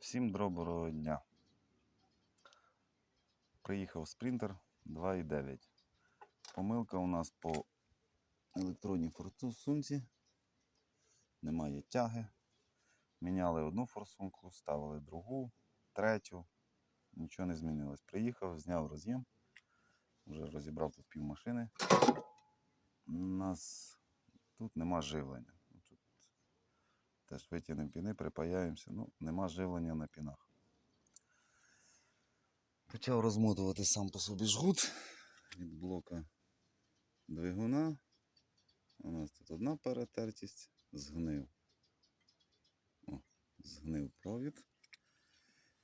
Всім доброго дня. Приїхав спринтер 2.9. Помилка у нас по електронній форсунці. Немає тяги. Міняли одну форсунку, ставили другу, третю. Нічого не змінилось. Приїхав, зняв роз'єм. Вже розібрав тут пів машини. У нас тут нема живлення. Теж витягнемо піни, припаяємося. Ну, нема живлення на пінах. Почав розмотувати сам по собі жгут від блока двигуна. У нас тут одна перетертість, згнив. О, згнив провід.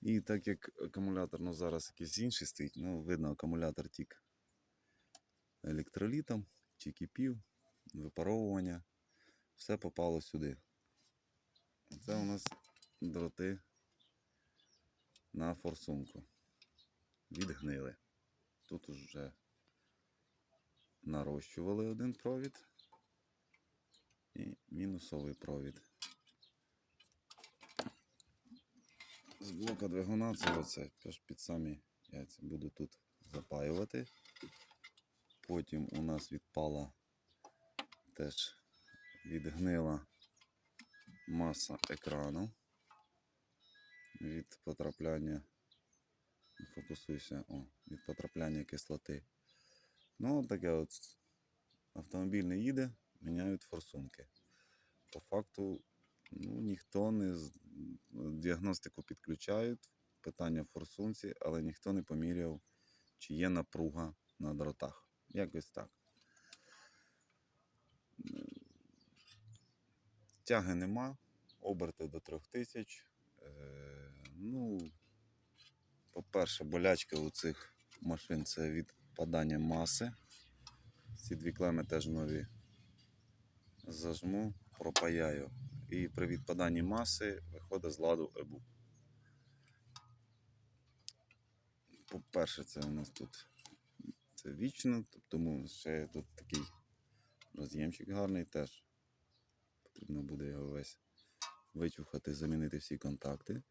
І так як акумулятор ну, зараз якийсь інший стоїть, ну, видно, акумулятор тік електролітом, чи кипів, випаровування. Все попало сюди. Це у нас дроти на форсунку. Відгнили. Тут вже нарощували один провід і мінусовий провід. З блока двигуна це оце. Під самі яйця буду тут запаювати. Потім у нас відпала теж відгнила маса екрану від потрапляння. Фокусуйся, о, від потрапляння кислоти. Ну, таке от автомобіль не їде, міняють форсунки. По факту, ну, ніхто не діагностику підключають, питання в форсунці, але ніхто не поміряв, чи є напруга на дротах. Якось так. Тяги нема, оберти до 3000. Е, ну, по-перше, болячка у цих машин це відпадання маси. Ці дві клеми теж нові. Зажму, пропаяю. І при відпаданні маси виходить з ладу ебу. По-перше, це у нас тут це вічно, тому ще тут такий роз'ємчик гарний теж. Потрібно буде його весь вичухати, замінити всі контакти.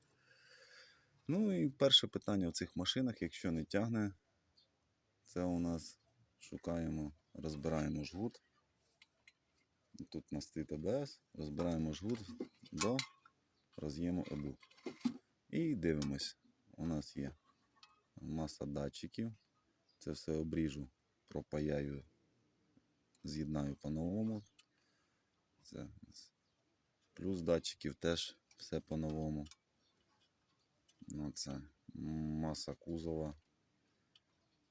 Ну і перше питання в цих машинах, якщо не тягне, це у нас шукаємо, розбираємо жгут. Тут у нас АБС, розбираємо жгут до роз'єму ЕБУ. І дивимось. У нас є маса датчиків. Це все обріжу, пропаяю, з'єднаю по-новому. Це плюс датчиків теж все по-новому. Ну, це маса кузова.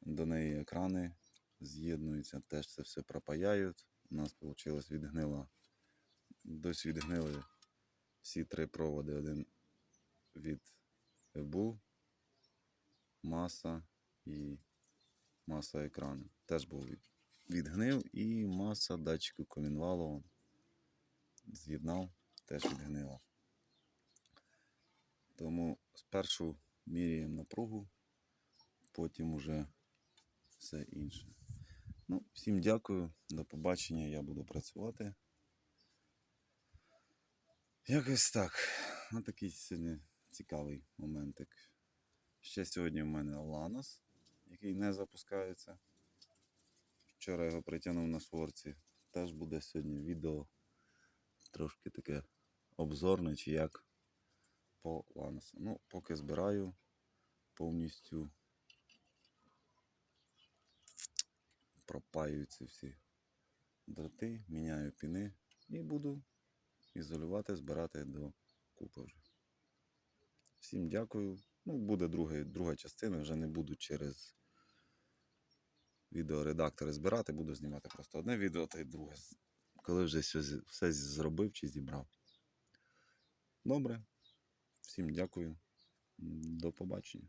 До неї екрани з'єднуються, теж це все пропаяють. У нас вийшло відгнила. Досі відгнили всі три проводи. Один від ЕБУ, маса і маса екрану. Теж був відгнив і маса датчику колінвалу з'єднав, теж відгнила. Тому спершу міряємо напругу, потім уже все інше. Ну, всім дякую, до побачення, я буду працювати. Якось так. Ну, такий сьогодні цікавий моментик. Ще сьогодні в мене Ланос, який не запускається. Вчора його притягнув на шворці. Теж буде сьогодні відео трошки таке обзорне чи як по ланосу. Ну, поки збираю повністю пропаю ці всі дроти, міняю піни і буду ізолювати, збирати до купи вже. Всім дякую. Ну, буде друга, друга частина, вже не буду через відеоредактори збирати, буду знімати просто одне відео та й друге. Коли вже все, все зробив чи зібрав. Добре. Всім дякую. До побачення.